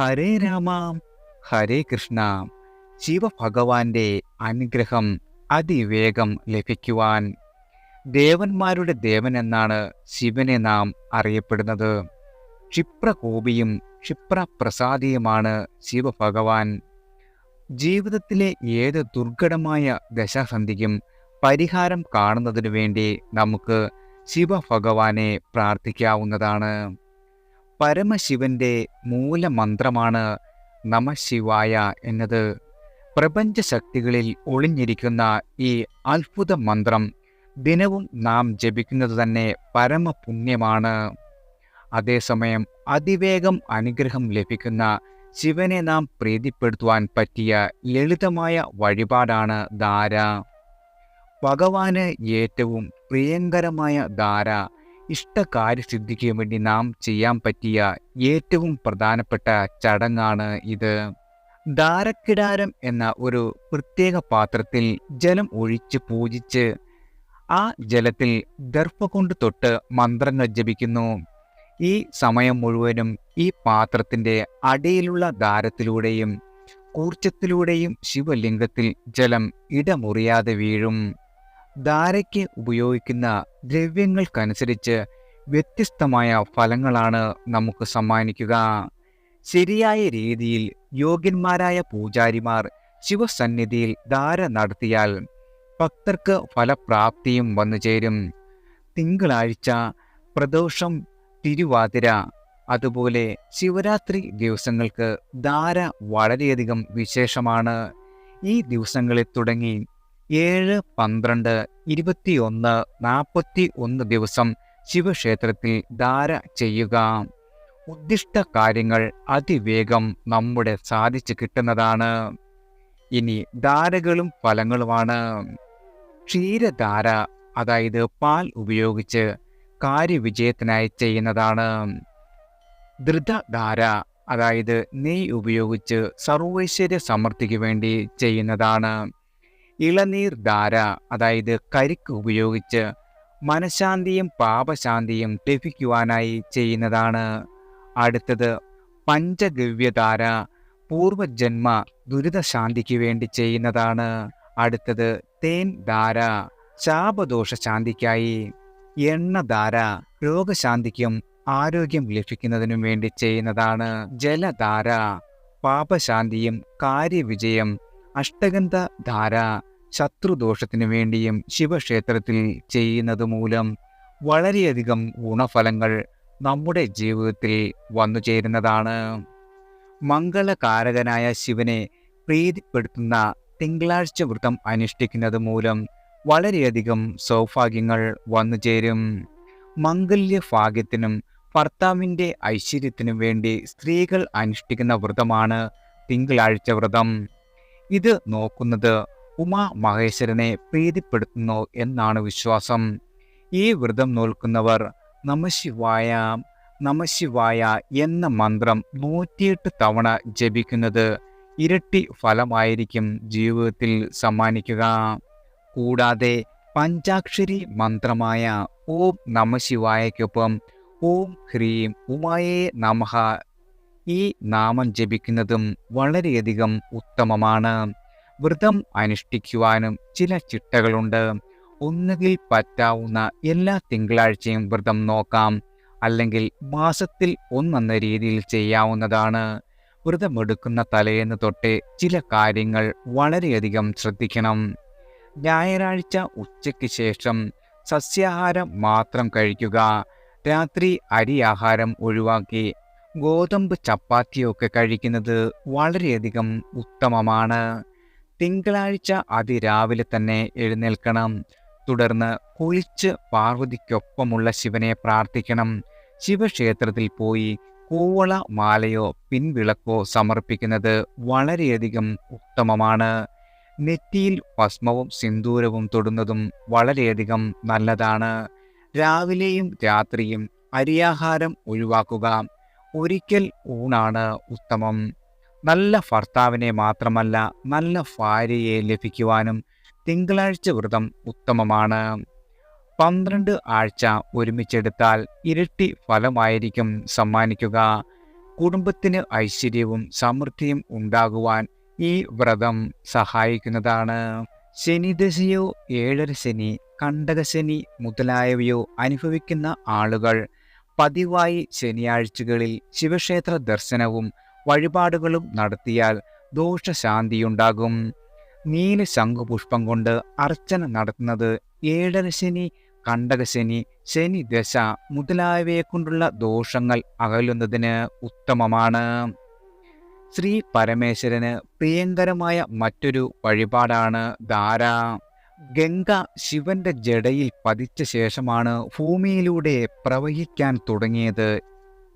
ഹരേ രാമ ഹരേ കൃഷ്ണ. ശിവഭഗവാന്റെ അനുഗ്രഹം അതിവേഗം ലഭിക്കുവാൻ ദേവന്മാരുടെ ദേവൻ എന്നാണ് ശിവനെ നാം അറിയപ്പെടുന്നത്. ക്ഷിപ്രകോപിയും ക്ഷിപ്രപ്രസാദിയുമാണ് ശിവഭഗവാൻ. ജീവിതത്തിലെ ഏത് ദുർഘടമായ ദശാസന്ധിക്കും പരിഹാരം കാണുന്നതിനു വേണ്ടി നമുക്ക് ശിവഭഗവാനെ പ്രാർത്ഥിക്കാവുന്നതാണ്. പരമശിവന്റെ മൂലമന്ത്രമാണ് നമശിവായ എന്നത്. പ്രപഞ്ചശക്തികളിൽ ഒളിഞ്ഞിരിക്കുന്ന ഈ അത്ഭുത മന്ത്രം ദിനവും നാം ജപിക്കുന്നത് തന്നെ പരമപുണ്യമാണ്. അതേസമയം അതിവേഗം അനുഗ്രഹം ലഭിക്കുന്ന ശിവനെ നാം പ്രീതിപ്പെടുത്തുവാൻ പറ്റിയ ലളിതമായ വഴിപാടാണ് ധാര. ഭഗവാന് ഏറ്റവും പ്രിയങ്കരമായ ധാര ഇഷ്ടകാര്യസിദ്ധിക്ക് വേണ്ടി നാം ചെയ്യാൻ പറ്റിയ ഏറ്റവും പ്രധാനപ്പെട്ട ചടങ്ങാണ് ഇത്. ധാരക്കിടാരം എന്ന ഒരു പ്രത്യേക പാത്രത്തിൽ ജലം ഒഴിച്ച് പൂജിച്ച് ആ ജലത്തിൽ ദർഭ കൊണ്ട് തൊട്ട് മന്ത്രങ്ങൾ ജപിക്കുന്നു. ഈ സമയം മുഴുവനും ഈ പാത്രത്തിന്റെ അടിയിലുള്ള ദാരത്തിലൂടെയും കൂർച്ചത്തിലൂടെയും ശിവലിംഗത്തിൽ ജലം ഇടമുറിയാതെ വീഴും. ധാരയ്ക്ക് ഉപയോഗിക്കുന്ന ദ്രവ്യങ്ങൾക്കനുസരിച്ച് വ്യത്യസ്തമായ ഫലങ്ങളാണ് നമുക്ക് സമ്മാനിക്കുക. ശരിയായ രീതിയിൽ യോഗ്യന്മാരായ പൂജാരിമാർ ശിവസന്നിധിയിൽ ധാര നടത്തിയാൽ ഭക്തർക്ക് ഫലപ്രാപ്തിയും വന്നു ചേരും. തിങ്കളാഴ്ച പ്രദോഷം തിരുവാതിര അതുപോലെ ശിവരാത്രി ദിവസങ്ങൾക്ക് ധാര വളരെയധികം വിശേഷമാണ്. ഈ ദിവസങ്ങളിൽ തുടങ്ങി ഏഴ് പന്ത്രണ്ട് ഇരുപത്തിയൊന്ന് നാൽപ്പത്തി ഒന്ന് ദിവസം ശിവക്ഷേത്രത്തിൽ ധാര ചെയ്യുക. ഉദ്ദിഷ്ട കാര്യങ്ങൾ അതിവേഗം നമ്മുടെ സാധിച്ചു കിട്ടുന്നതാണ്. ഇനി ധാരകളും ഫലങ്ങളുമാണ്. ക്ഷീരധാര അതായത് പാൽ ഉപയോഗിച്ച് കാര്യവിജയത്തിനായി ചെയ്യുന്നതാണ്. ധൃതധാര അതായത് നെയ് ഉപയോഗിച്ച് സർവൈശ്വര്യ സമൃദ്ധിക്ക് വേണ്ടി ചെയ്യുന്നതാണ്. ഇളനീർ ധാര അതായത് കരിക്ക് ഉപയോഗിച്ച് മനഃശാന്തിയും പാപശാന്തിയും ലഭിക്കുവാനായി ചെയ്യുന്നതാണ്. അടുത്തത് പഞ്ചഗവ്യധാര പൂർവജന്മ ദുരിതശാന്തിക്ക് വേണ്ടി ചെയ്യുന്നതാണ്. അടുത്തത് തേൻ ധാര ശാപദോഷ ശാന്തിക്കായി എണ്ണധാര രോഗശാന്തിക്കും ആരോഗ്യം ലഭിക്കുന്നതിനും വേണ്ടി ചെയ്യുന്നതാണ്. ജലധാര പാപശാന്തിയും കാര്യവിജയം അഷ്ടഗന്ധ ധാര ശത്രുദോഷത്തിനു വേണ്ടിയും ശിവക്ഷേത്രത്തിൽ ചെയ്യുന്നത് മൂലം വളരെയധികം ഗുണഫലങ്ങൾ നമ്മുടെ ജീവിതത്തിൽ വന്നു ചേരുന്നതാണ്. മംഗളകാരകനായ ശിവനെ പ്രീതിപ്പെടുത്തുന്ന തിങ്കളാഴ്ച വ്രതം അനുഷ്ഠിക്കുന്നത് മൂലം വളരെയധികം സൗഭാഗ്യങ്ങൾ വന്നു ചേരും. മംഗല്യഭാഗ്യത്തിനും ഭർത്താവിന്റെ ഐശ്വര്യത്തിനും വേണ്ടി സ്ത്രീകൾ അനുഷ്ഠിക്കുന്ന വ്രതമാണ് തിങ്കളാഴ്ച വ്രതം. ഇത് നോക്കുന്നത് ഉമാ മഹേശ്വരനെ പ്രീതിപ്പെടുത്തുന്നു എന്നാണ് വിശ്വാസം. ഈ വ്രതം നോൽക്കുന്നവർ നമശിവായ നമശിവായ എന്ന മന്ത്രം നൂറ്റിയെട്ട് തവണ ജപിക്കുന്നത് ഇരട്ടി ഫലമായിരിക്കും ജീവിതത്തിൽ സമ്മാനിക്കുക. കൂടാതെ പഞ്ചാക്ഷരി മന്ത്രമായ ഓം നമശിവായക്കൊപ്പം ഓം ഹ്രീം ഉമായേ നമഃ ഈ നാമം ജപിക്കുന്നതും വളരെയധികം ഉത്തമമാണ്. വ്രതം അനുഷ്ഠിക്കുവാനും ചില ചിട്ടകളുണ്ട്. ഒന്നുകിൽ പറ്റാവുന്ന എല്ലാ തിങ്കളാഴ്ചയും വ്രതം നോക്കാം. അല്ലെങ്കിൽ മാസത്തിൽ ഒന്നെന്ന രീതിയിൽ ചെയ്യാവുന്നതാണ്. വ്രതമെടുക്കുന്ന തലേന്ന് തൊട്ട് ചില കാര്യങ്ങൾ വളരെയധികം ശ്രദ്ധിക്കണം. ഞായറാഴ്ച ഉച്ചയ്ക്ക് ശേഷം സസ്യാഹാരം മാത്രം കഴിക്കുക. രാത്രി അരി ആഹാരം ഒഴിവാക്കി ഗോതമ്പ് ചപ്പാത്തിയൊക്കെ കഴിക്കുന്നത് വളരെയധികം ഉത്തമമാണ്. തിങ്കളാഴ്ച അതിരാവിലെ തന്നെ എഴുന്നേൽക്കണം. തുടർന്ന് കുളിച്ച് പാർവതിക്കൊപ്പമുള്ള ശിവനെ പ്രാർത്ഥിക്കണം. ശിവക്ഷേത്രത്തിൽ പോയി കൂവള മാലയോ പിൻവിളക്കോ സമർപ്പിക്കുന്നത് വളരെയധികം ഉത്തമമാണ്. നെറ്റിയിൽ ഭസ്മവും സിന്ദൂരവും തൊടുന്നതും വളരെയധികം നല്ലതാണ്. രാവിലെയും രാത്രിയും അരിയാഹാരം ഒഴിവാക്കുക ഒരിക്കൽ ഊണാണ് ഉത്തമം. നല്ല ഭർത്താവിനെ മാത്രമല്ല നല്ല ഭാര്യയെ ലഭിക്കുവാനും തിങ്കളാഴ്ച വ്രതം ഉത്തമമാണ്. പന്ത്രണ്ട് ആഴ്ച ഒരുമിച്ചെടുത്താൽ ഇരട്ടി ഫലമായിരിക്കും സമ്മാനിക്കുക. കുടുംബത്തിന് ഐശ്വര്യവും സമൃദ്ധിയും ഉണ്ടാകുവാൻ ഈ വ്രതം സഹായിക്കുന്നതാണ്. ശനിദശയോ ഏഴര ശനി കണ്ടകശനി മുതലായവയോ അനുഭവിക്കുന്ന ആളുകൾ പതിവായി ശനിയാഴ്ചകളിൽ ശിവക്ഷേത്ര ദർശനവും വഴിപാടുകളും നടത്തിയാൽ ദോഷശാന്തിയുണ്ടാകും. നീല ശംഖുപുഷ്പം കൊണ്ട് അർച്ചന നടത്തുന്നത് ഏഴര ശനി കണ്ടകശനി ശനി ദശ മുതലായവയെ കൊണ്ടുള്ള ദോഷങ്ങൾ അകലുന്നതിന് ഉത്തമമാണ്. ശ്രീ പരമേശ്വരന് പ്രിയങ്കരമായ മറ്റൊരു വഴിപാടാണ് ധാര. ഗംഗ ശിവന്റെ ജടയിൽ പതിച്ച ശേഷമാണ് ഭൂമിയിലൂടെ പ്രവഹിക്കാൻ തുടങ്ങിയത്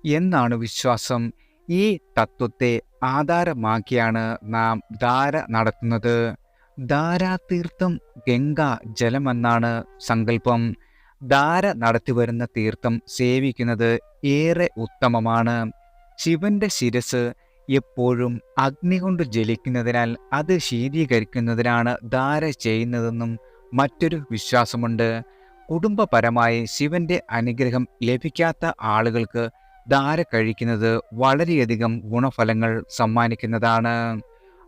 എന്നാണ് വിശ്വാസം. ഈ തത്വത്തെ ആധാരമാക്കിയാണ് നാം ധാര നടത്തുന്നത്. ധാരാതീർത്ഥം ഗംഗ ജലമെന്നാണ് സങ്കല്പം. ധാര നടത്തിവരുന്ന തീർത്ഥം സേവിക്കുന്നത് ഏറെ ഉത്തമമാണ്. ശിവന്റെ ശിരസ് എപ്പോഴും അഗ്നി കൊണ്ട് ജ്വലിക്കുന്നതിനാൽ അത് ശീതീകരിക്കുന്നതിനാണ് ധാര ചെയ്യുന്നതെന്നും മറ്റൊരു വിശ്വാസമുണ്ട്. കുടുംബപരമായി ശിവന്റെ അനുഗ്രഹം ലഭിക്കാത്ത ആളുകൾക്ക് ധാര കഴിക്കുന്നത് വളരെയധികം ഗുണഫലങ്ങൾ സമ്മാനിക്കുന്നതാണ്.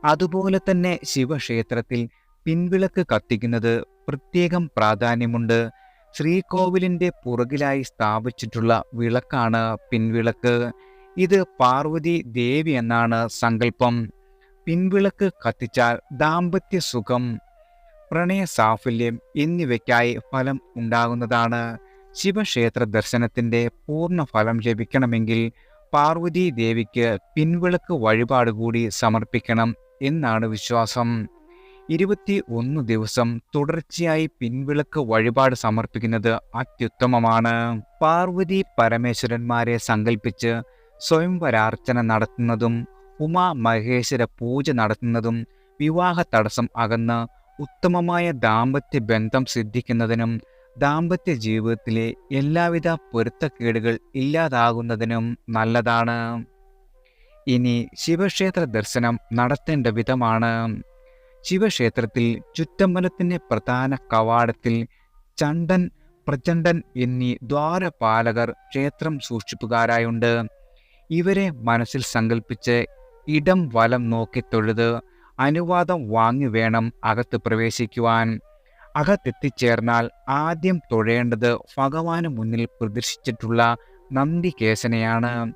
അതുപോലെ തന്നെ ശിവക്ഷേത്രത്തിൽ പിൻവിളക്ക് കത്തിക്കുന്നത് പ്രത്യേകം പ്രാധാന്യമുണ്ട്. ശ്രീകോവിലിന്റെ പുറകിലായി സ്ഥാപിച്ചിട്ടുള്ള വിളക്കാണ് പിൻവിളക്ക്. ഇത് പാർവതി ദേവി എന്നാണ് സങ്കല്പം. പിൻവിളക്ക് കത്തിച്ചാൽ ദാമ്പത്യ സുഖം പ്രണയ സാഫല്യം എന്നിവയ്ക്കായി ഫലം ഉണ്ടാകുന്നതാണ്. ശിവക്ഷേത്ര ദർശനത്തിന്റെ പൂർണ ഫലം ലഭിക്കണമെങ്കിൽ പാർവതി ദേവിക്ക് പിൻവിളക്ക് വഴിപാട് കൂടി സമർപ്പിക്കണം എന്നാണ് വിശ്വാസം. ഇരുപത്തി ഒന്ന് ദിവസം തുടർച്ചയായി പിൻവിളക്ക് വഴിപാട് സമർപ്പിക്കുന്നത് അത്യുത്തമമാണ്. പാർവതി പരമേശ്വരന്മാരെ സങ്കല്പിച്ച് സ്വയംവരാർച്ചന നടത്തുന്നതും ഉമാ മഹേശ്വര പൂജ നടത്തുന്നതും വിവാഹ തടസ്സം അകന്ന് ഉത്തമമായ ദാമ്പത്യ ബന്ധം സിദ്ധിക്കുന്നതിനും ദാമ്പത്യ ജീവിതത്തിലെ എല്ലാവിധ പൊരുത്തക്കേടുകൾ ഇല്ലാതാകുന്നതിനും നല്ലതാണ്. ഇനി ശിവക്ഷേത്ര ദർശനം നടത്തേണ്ട വിധമാണ്. ശിവക്ഷേത്രത്തിൽ ചുറ്റമ്പലത്തിന്റെ പ്രധാന കവാടത്തിൽ ചണ്ടൻ പ്രചണ്ഡൻ എന്നീ ദ്വാരപാലകർ ക്ഷേത്രം സൂക്ഷിപ്പുകാരായുണ്ട്. ഇവരെ മനസ്സിൽ സങ്കല്പിച്ച് ഇടം വലം നോക്കി തൊഴുത് അനുവാദം വാങ്ങി വേണം അകത്ത് പ്രവേശിക്കുവാൻ. അകത്തെത്തിച്ചേർന്നാൽ ആദ്യം തൊഴേണ്ടത് ഭഗവാന് മുന്നിൽ പ്രദർശിച്ചിട്ടുള്ള നന്ദികേശനെയാണ്.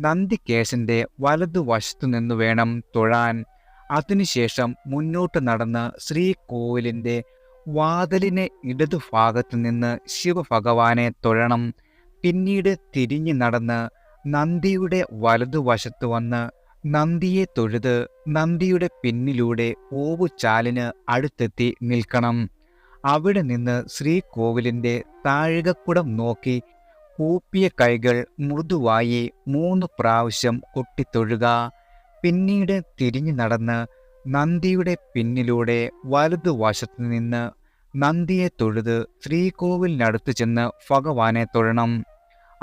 നന്ദികേശന്റെ വലതുവശത്തു നിന്ന് വേണം തൊഴാൻ. അതിനുശേഷം മുന്നോട്ട് നടന്ന് ശ്രീകോവിലിന്റെ വാതിലിന് ഇടതുഭാഗത്ത് നിന്ന് ശിവഭഗവാനെ തൊഴണം. പിന്നീട് തിരിഞ്ഞു നടന്ന് നന്ദിയുടെ വലതുവശത്ത് വന്ന് നന്ദിയെ തൊഴുത് നന്ദിയുടെ പിന്നിലൂടെ ഓവുചാലിന് അടുത്തെത്തി നിൽക്കണം. അവിടെ നിന്ന് ശ്രീകോവിലിന്റെ താഴികക്കുടം നോക്കി കൂപ്പിയ കൈകൾ മൃദുവായി മൂന്ന് പ്രാവശ്യം കൊട്ടിത്തൊഴുക. പിന്നീട് തിരിഞ്ഞു നടന്ന് നന്ദിയുടെ പിന്നിലൂടെ വലതുവശത്ത് നിന്ന് നന്ദിയെ തൊഴുത് ശ്രീകോവിലിനടുത്ത് ചെന്ന് ഭഗവാനെ തൊഴണം.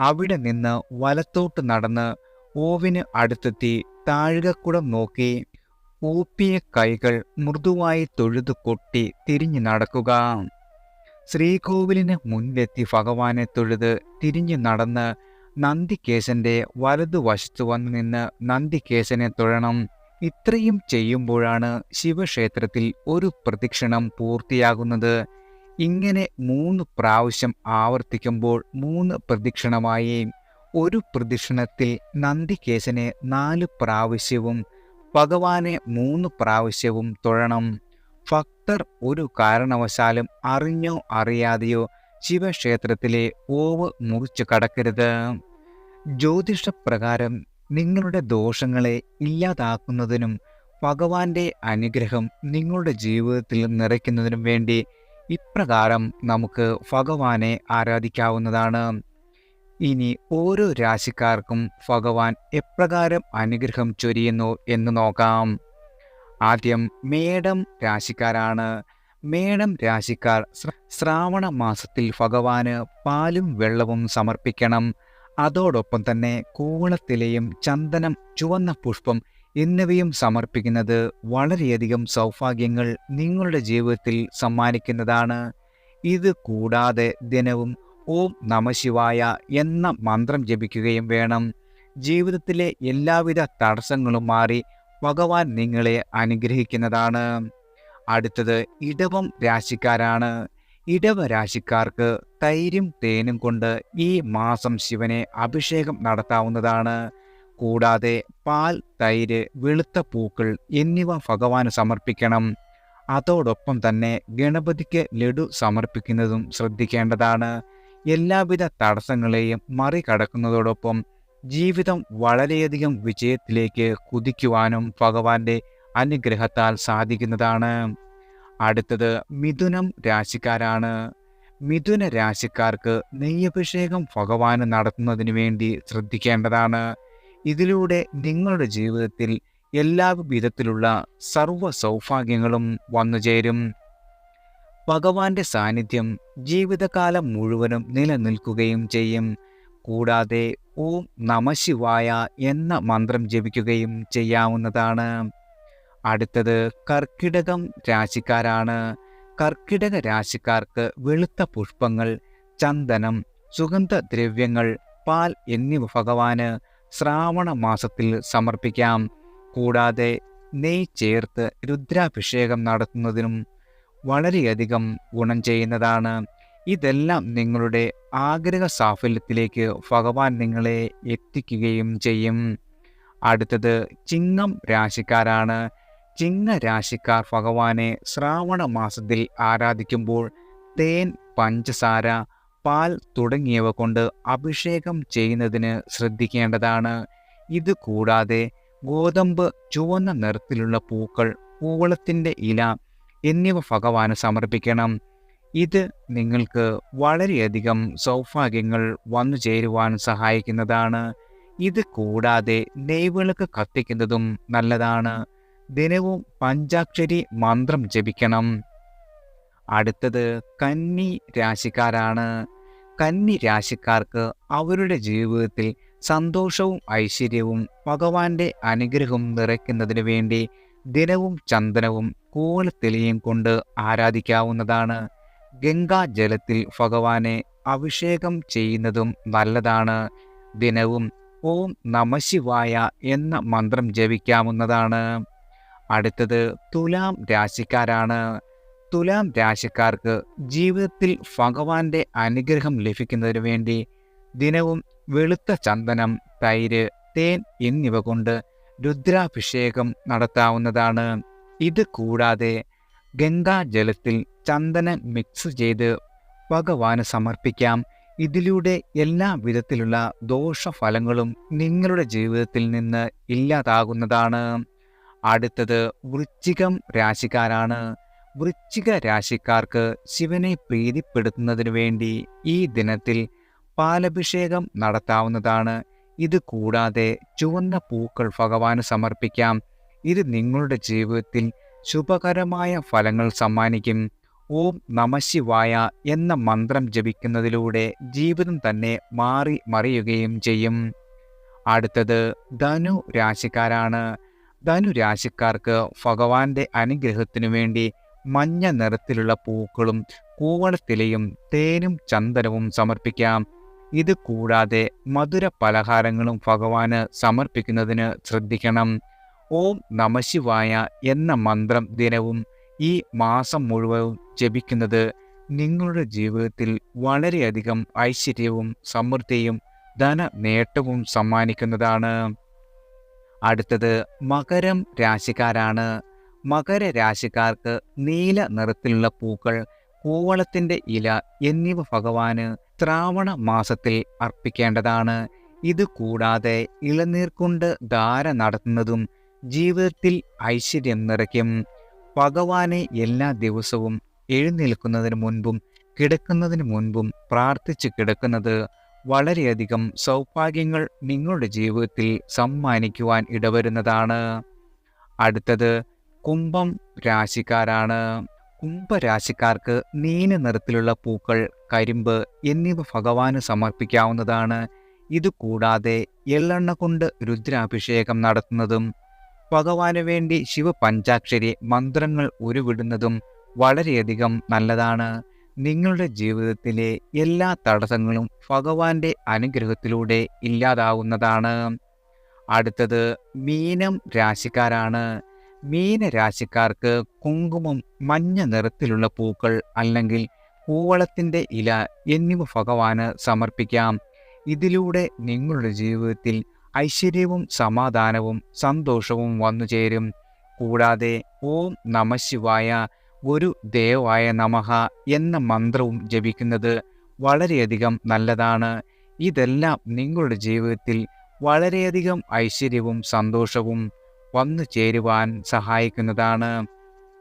അവിടെ നിന്ന് വലത്തോട്ട് നടന്ന് ഓവിന് അടുത്തെത്തി താഴികക്കുടം നോക്കി ഊപ്പിയ കൈകൾ മൃദുവായി തൊഴുതു കൊട്ടി തിരിഞ്ഞു നടക്കുക. ശ്രീകോവിലിന് മുന്നിലെത്തി ഭഗവാനെ തൊഴുത് തിരിഞ്ഞു നടന്ന് നന്ദികേശന്റെ വലതുവശത്ത് വന്നു നിന്ന് നന്ദികേശനെ തൊഴണം. ഇത്രയും ചെയ്യുമ്പോഴാണ് ശിവക്ഷേത്രത്തിൽ ഒരു പ്രദക്ഷിണം പൂർത്തിയാകുന്നത്. ഇങ്ങനെ മൂന്ന് പ്രാവശ്യം ആവർത്തിക്കുമ്പോൾ മൂന്ന് പ്രദക്ഷിണമായേയും ഒരു പ്രദക്ഷിണത്തിൽ നന്ദികേശനെ നാല് പ്രാവശ്യവും ഭഗവാനെ മൂന്ന് പ്രാവശ്യവും തൊഴണം. ഭക്തർ ഒരു കാരണവശാലും അറിഞ്ഞോ അറിയാതെയോ ശിവക്ഷേത്രത്തിലെ ഓവ് മുറിച്ചു കടക്കരുത്. ജ്യോതിഷപ്രകാരം നിങ്ങളുടെ ദോഷങ്ങളെ ഇല്ലാതാക്കുന്നതിനും ഭഗവാന്റെ അനുഗ്രഹം നിങ്ങളുടെ ജീവിതത്തിൽ നിറയ്ക്കുന്നതിനും വേണ്ടി ഇപ്രകാരം നമുക്ക് ഭഗവാനെ ആരാധിക്കാവുന്നതാണ്. ഇനി ഓരോ രാശിക്കാർക്കും ഭഗവാൻ എപ്രകാരം അനുഗ്രഹം ചൊരിയുന്നു എന്ന് നോക്കാം. ആദ്യം മേടം രാശിക്കാരാണ്. മേടം രാശിക്കാർ ശ്രാവണ മാസത്തിൽ ഭഗവാന് പാലും വെള്ളവും സമർപ്പിക്കണം. അതോടൊപ്പം തന്നെ കൂവളത്തിലെയും ചന്ദനം ചുവന്ന പുഷ്പം എന്നിവയും സമർപ്പിക്കുന്നത് വളരെയധികം സൗഭാഗ്യങ്ങൾ നിങ്ങളുടെ ജീവിതത്തിൽ സമ്മാനിക്കുന്നതാണ്. ഇത് കൂടാതെ ദിനവും ഓം നമശിവായ എന്ന മന്ത്രം ജപിക്കുകയും വേണം. ജീവിതത്തിലെ എല്ലാവിധ തടസ്സങ്ങളും മാറി ഭഗവാൻ നിങ്ങളെ അനുഗ്രഹിക്കുന്നതാണ്. അടുത്തത് ഇടവം രാശിക്കാരാണ്. ഇടവ രാശിക്കാർക്ക് തൈരും തേനും കൊണ്ട് ഈ മാസം ശിവനെ അഭിഷേകം നടത്താവുന്നതാണ്. കൂടാതെ പാൽ തൈര് വെളുത്ത പൂക്കൾ എന്നിവ ഭഗവാന് സമർപ്പിക്കണം. അതോടൊപ്പം തന്നെ ഗണപതിക്ക് ലഡു സമർപ്പിക്കുന്നതും ശ്രദ്ധിക്കേണ്ടതാണ്. എല്ലാവിധ തടസ്സങ്ങളെയും മറികടക്കുന്നതോടൊപ്പം ജീവിതം വളരെയധികം വിജയത്തിലേക്ക് കുതിക്കുവാനും ഭഗവാന്റെ അനുഗ്രഹത്താൽ സാധിക്കുന്നതാണ്. അടുത്തത് മിഥുനം രാശിക്കാരാണ്. മിഥുന രാശിക്കാർക്ക് നെയ്യഭിഷേകം ഭഗവാന് നടത്തുന്നതിന് വേണ്ടി ശ്രദ്ധിക്കേണ്ടതാണ്. ഇതിലൂടെ നിങ്ങളുടെ ജീവിതത്തിൽ എല്ലാ വിധത്തിലുള്ള സർവ സൗഭാഗ്യങ്ങളും വന്നുചേരും ഭഗവാന്റെ സാന്നിധ്യം ജീവിതകാലം മുഴുവനും നിലനിൽക്കുകയും ചെയ്യും. കൂടാതെ ഓം നമശിവായ എന്ന മന്ത്രം ജപിക്കുകയും ചെയ്യാവുന്നതാണ്. അടുത്തത് കർക്കിടകം രാശിക്കാരാണ്. കർക്കിടക രാശിക്കാർക്ക് വെളുത്ത പുഷ്പങ്ങൾ ചന്ദനം സുഗന്ധദ്രവ്യങ്ങൾ പാൽ എന്നിവ ഭഗവാന് ശ്രാവണ മാസത്തിൽ സമർപ്പിക്കാം. കൂടാതെ നെയ് ചേർത്ത് രുദ്രാഭിഷേകം നടത്തുന്നതിനും വളരെയധികം ഗുണം ചെയ്യുന്നതാണ്. ഇതെല്ലാം നിങ്ങളുടെ ആഗ്രഹ സാഫല്യത്തിലേക്ക് ഭഗവാൻ നിങ്ങളെ എത്തിക്കുകയും ചെയ്യും. അടുത്തത് ചിങ്ങം രാശിക്കാരാണ്. ചിങ്ങ രാശിക്കാർ ഭഗവാനെ ശ്രാവണ മാസത്തിൽ ആരാധിക്കുമ്പോൾ തേൻ പഞ്ചസാര പാൽ തുടങ്ങിയവ കൊണ്ട് അഭിഷേകം ചെയ്യുന്നതിന് ശ്രദ്ധിക്കേണ്ടതാണ്. ഇത് കൂടാതെ ഗോതമ്പ് ചുവന്ന നിറത്തിലുള്ള പൂക്കൾ പൂവളത്തിന്റെ ഇല എന്നിവ ഭഗവാന് സമർപ്പിക്കണം. ഇത് നിങ്ങൾക്ക് വളരെയധികം സൗഭാഗ്യങ്ങൾ വന്നു ചേരുവാൻ സഹായിക്കുന്നതാണ്. ഇത് കൂടാതെ നെയ്വിളക്ക് കത്തിക്കുന്നതും നല്ലതാണ്. ദിനവും പഞ്ചാക്ഷരി മന്ത്രം ജപിക്കണം. അടുത്തത് കന്നി രാശിക്കാരാണ്. കന്നി രാശിക്കാർക്ക് അവരുടെ ജീവിതത്തിൽ സന്തോഷവും ഐശ്വര്യവും ഭഗവാന്റെ അനുഗ്രഹവും നിറയ്ക്കുന്നതിന് വേണ്ടി ദിനവും ചന്ദനവും കൂലത്തെളിയും കൊണ്ട് ആരാധിക്കാവുന്നതാണ്. ഗംഗാജലത്തിൽ ഭഗവാനെ അഭിഷേകം ചെയ്യുന്നതും നല്ലതാണ്. ദിനവും ഓം നമശിവായ എന്ന മന്ത്രം ജപിക്കാവുന്നതാണ്. അടുത്തത് തുലാം രാശിക്കാരാണ്. തുലാം രാശിക്കാർക്ക് ജീവിതത്തിൽ ഭഗവാന്റെ അനുഗ്രഹം ലഭിക്കുന്നതിന് വേണ്ടി ദിനവും വെളുത്ത ചന്ദനം തൈര് തേൻ എന്നിവ കൊണ്ട് രുദ്രാഭിഷേകം നടത്താവുന്നതാണ്. ഇത് കൂടാതെ ഗംഗാജലത്തിൽ ചന്ദനം മിക്സ് ചെയ്ത് ഭഗവാന് സമർപ്പിക്കാം. ഇതിലൂടെ എല്ലാ വിധത്തിലുള്ള ദോഷഫലങ്ങളും നിങ്ങളുടെ ജീവിതത്തിൽ നിന്ന് ഇല്ലാതാകുന്നതാണ്. അടുത്തത് വൃശ്ചികം രാശിക്കാരാണ്. വൃശ്ചിക രാശിക്കാർക്ക് ശിവനെ പ്രീതിപ്പെടുത്തുന്നതിനു വേണ്ടി ഈ ദിനത്തിൽ പാലഭിഷേകം നടത്താവുന്നതാണ്. ഇത് കൂടാതെ ചുവന്ന പൂക്കൾ ഭഗവാന് സമർപ്പിക്കാം. ഇത് നിങ്ങളുടെ ജീവിതത്തിൽ ശുഭകരമായ ഫലങ്ങൾ സമ്മാനിക്കും. ഓം നമശിവായ എന്ന മന്ത്രം ജപിക്കുന്നതിലൂടെ ജീവിതം തന്നെ മാറി മറിയുകയും ചെയ്യും. അടുത്തത് ധനു രാശിക്കാരാണ്. ധനു രാശിക്കാർക്ക് ഭഗവാന്റെ അനുഗ്രഹത്തിനു വേണ്ടി മഞ്ഞ നിറത്തിലുള്ള പൂക്കളും കൂവളത്തിലയും തേനും ചന്ദനവും സമർപ്പിക്കാം. ഇത് കൂടാതെ മധുര പലഹാരങ്ങളും ഭഗവാന് സമർപ്പിക്കുന്നതിന് ശ്രദ്ധിക്കണം. ഓം നമശിവായ എന്ന മന്ത്രം ദിനവും ഈ മാസം മുഴുവനും ജപിക്കുന്നത് നിങ്ങളുടെ ജീവിതത്തിൽ വളരെയധികം ഐശ്വര്യവും സമൃദ്ധിയും ധന നേട്ടവും സമ്മാനിക്കുന്നതാണ്. അടുത്തത് മകരം രാശിക്കാരാണ്. മകര രാശിക്കാർക്ക് നീല നിറത്തിലുള്ള പൂക്കൾ കൂവളത്തിന്റെ ഇല എന്നിവ ഭഗവാന് ശ്രാവണ മാസത്തിൽ അർപ്പിക്കേണ്ടതാണ്. ഇത് കൂടാതെ ഇളനീർ കൊണ്ട് ധാര നടത്തുന്നതും ജീവിതത്തിൽ ഐശ്വര്യം നിറയ്ക്കും. ഭഗവാനെ എല്ലാ ദിവസവും എഴുന്നേൽക്കുന്നതിന് മുൻപും കിടക്കുന്നതിന് മുൻപും പ്രാർത്ഥിച്ച് കിടക്കുന്നത് വളരെയധികം സൗഭാഗ്യങ്ങൾ നിങ്ങളുടെ ജീവിതത്തിൽ സമ്മാനിക്കുവാൻ ഇടവരുന്നതാണ്. അടുത്തത് കുംഭം രാശിക്കാരാണ്. കുംഭരാശിക്കാർക്ക് നീല നിറത്തിലുള്ള പൂക്കൾ കരിമ്പ് എന്നിവ ഭഗവാന് സമർപ്പിക്കാവുന്നതാണ്. ഇതുകൂടാതെ എള്ളെണ്ണ കൊണ്ട് രുദ്രാഭിഷേകം നടത്തുന്നതും ഭഗവാന് വേണ്ടി ശിവപഞ്ചാക്ഷരി മന്ത്രങ്ങൾ ഉരുവിടുന്നതും വളരെയധികം നല്ലതാണ്. നിങ്ങളുടെ ജീവിതത്തിലെ എല്ലാ തടസ്സങ്ങളും ഭഗവാന്റെ അനുഗ്രഹത്തിലൂടെ ഇല്ലാതാവുന്നതാണ്. അടുത്തത് മീനം രാശിക്കാരാണ്. മീന രാശിക്കാർക്ക് കുങ്കുമം മഞ്ഞ നിറത്തിലുള്ള പൂക്കൾ അല്ലെങ്കിൽ കൂവളത്തിന്റെ ഇല എന്നിവ ഭഗവാന് സമർപ്പിക്കാം. ഇതിലൂടെ നിങ്ങളുടെ ജീവിതത്തിൽ ഐശ്വര്യവും സമാധാനവും സന്തോഷവും വന്നു ചേരും. കൂടാതെ ഓം നമശിവായ ഒരു ദേവായ നമഹ എന്ന മന്ത്രവും ജപിക്കുന്നത് വളരെയധികം നല്ലതാണ്. ഇതെല്ലാം നിങ്ങളുടെ ജീവിതത്തിൽ വളരെയധികം ഐശ്വര്യവും സന്തോഷവും വന്നു ചേരുവാൻ സഹായിക്കുന്നതാണ്.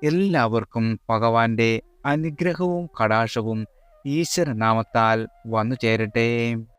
എല്ലാവർക്കും ഭഗവാന്റെ അനുഗ്രഹവും കടാക്ഷവും ഈശ്വരനാമത്താൽ വന്നു ചേരട്ടെ.